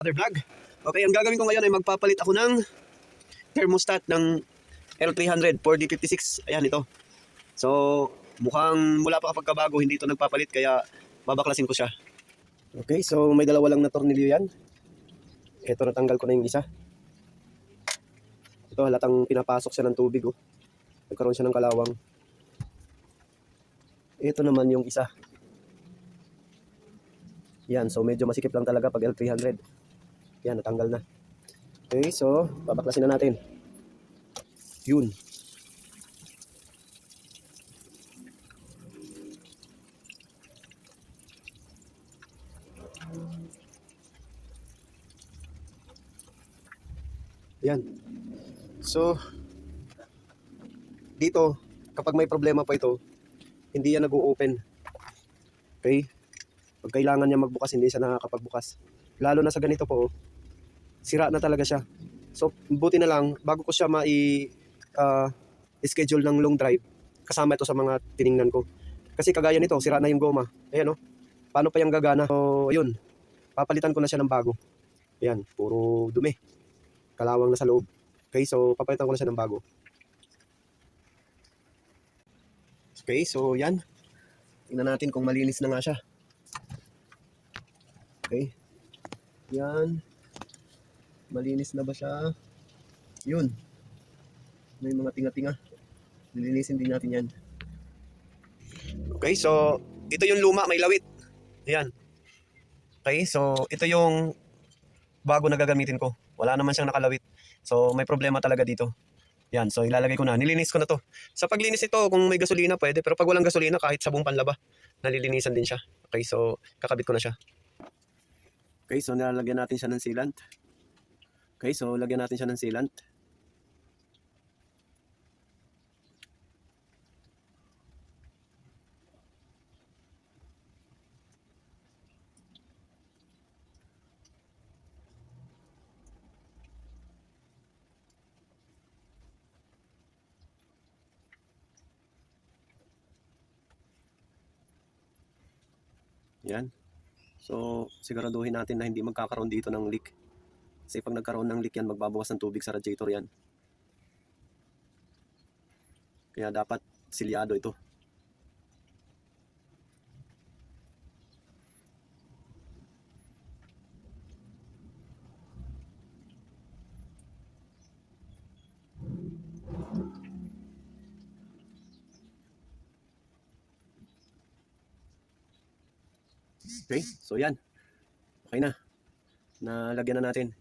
Other vlog. Okay, ang gagawin ko ngayon ay magpapalit ako ng thermostat ng L300 4D56. Ayan ito. So, mukhang mula pa kapag kabago, hindi ito nagpapalit kaya babaklasin ko siya. Okay, so may dalawa lang na tornilyo yan. Ito natanggal ko na yung isa. Ito halatang pinapasok siya ng tubig oh. Nagkaroon siya ng kalawang. Ito naman yung isa. Yan, so medyo masikip lang talaga pag L300. Yan, natanggal na. Okay, so babaklasin na natin. Yun. Yan. So, dito, kapag may problema pa ito, hindi yan nag-open. Okay? Pag kailangan niya magbukas, hindi siya nakakapagbukas. Lalo na sa ganito po, oh, sira na talaga siya. So, buti na lang, bago ko siya mai ah, schedule ng long drive, kasama ito sa mga tiningnan ko. Kasi kagaya nito, sira na yung goma. Ayan o. Paano pa yung gagana? So, yun. Papalitan ko na siya ng bago. Ayan, puro dumi. Kalawang na sa loob. Okay, so papalitan ko na siya ng bago. Okay, so yan. Tingnan natin kung malinis na nga siya. Okay. Yan. Malinis na ba siya? Yun. May mga tinga-tinga. Nilinisin din natin yan. Okay, so ito yung luma, may lawit. Ayan. Okay, so ito yung bago na gagamitin ko. Wala naman siyang nakalawit. So may problema talaga dito. Yan, so ilalagay ko na. Nilinis ko na to. Sa paglinis ito, kung may gasolina pwede. Pero pag walang gasolina, kahit sabong panlaba, nalilinisan din siya. Okay, so kakabit ko na siya. Okay, so nilalagyan natin siya ng sealant. Okay, so lagyan natin siya ng sealant. Yan. So, siguraduhin natin na hindi magkakaroon dito ng leak. Kasi pag nagkaroon ng leak yan, magbabawas ng tubig sa radiator yan. Kaya dapat silyado ito. Okay, so yan. Okay na. Nalagyan na natin.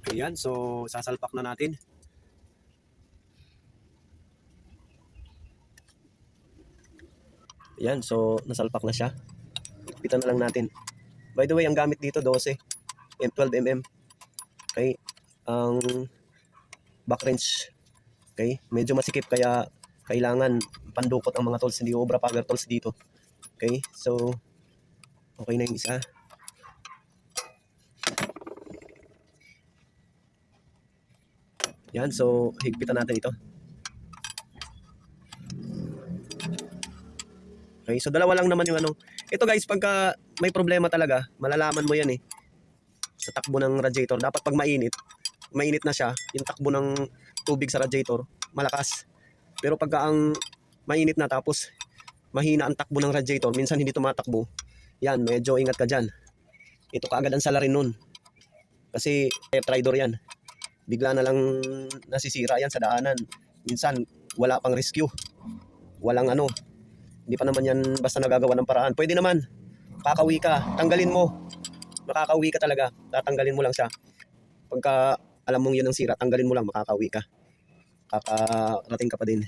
Okay, yan. So, sasalpak na natin. Yan, so nasalpak na siya. Ipitan na lang natin. By the way, ang gamit dito 12, M 12 mm. Okay? Ang back wrench. Okay? Medyo masikip kaya kailangan pandukot ang mga tools, hindi obra pagar tools dito. Okay? So, okay na yung isa. Yan, so higpitan natin ito. Okay, so dalawa lang naman yung ano. Ito guys, pagka may problema talaga, malalaman mo yan eh. Sa takbo ng radiator, dapat pag mainit, mainit na siya, yung takbo ng tubig sa radiator, malakas. Pero pagka ang mainit na tapos mahina ang takbo ng radiator, minsan hindi tumatakbo, yan, medyo ingat ka dyan. Ito kaagad ang salarin nun. Kasi air trydor yan. Bigla na lang nasisira yan sa daanan. Minsan, wala pang rescue. Walang ano. Hindi pa naman yan basta nagagawa ng paraan. Pwede naman. Kakawi ka. Tanggalin mo. Makakawi ka talaga. Tatanggalin mo lang siya. Pagka alam mong yun ang sira, tanggalin mo lang, makakawi ka. Kakarating ka pa din.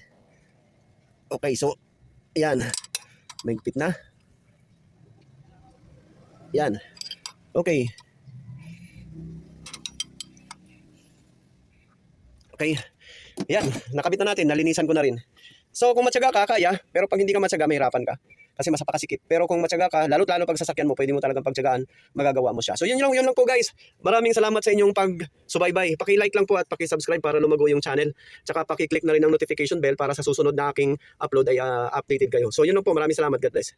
Okay, so, yan. Mahigpit na. Yan. Okay. Okay. Yan, nakabit na natin, nalinisan ko na rin. So kung matyaga ka, kaya. Pero pag hindi ka matyaga, mahirapan ka. Kasi masapakasikip. Pero kung matyaga ka, lalo't lalo pag sasakyan mo, pwede mo talagang pagtyagaan, magagawa mo siya. So yun lang, yun lang po guys. Maraming salamat sa inyong pag-subaybay. Paki-like lang po at paki-subscribe para lumago yung channel. Tsaka paki-click na rin ang notification bell para sa susunod na aking upload ay ah, updated kayo. So yun lang po, maraming salamat. God bless.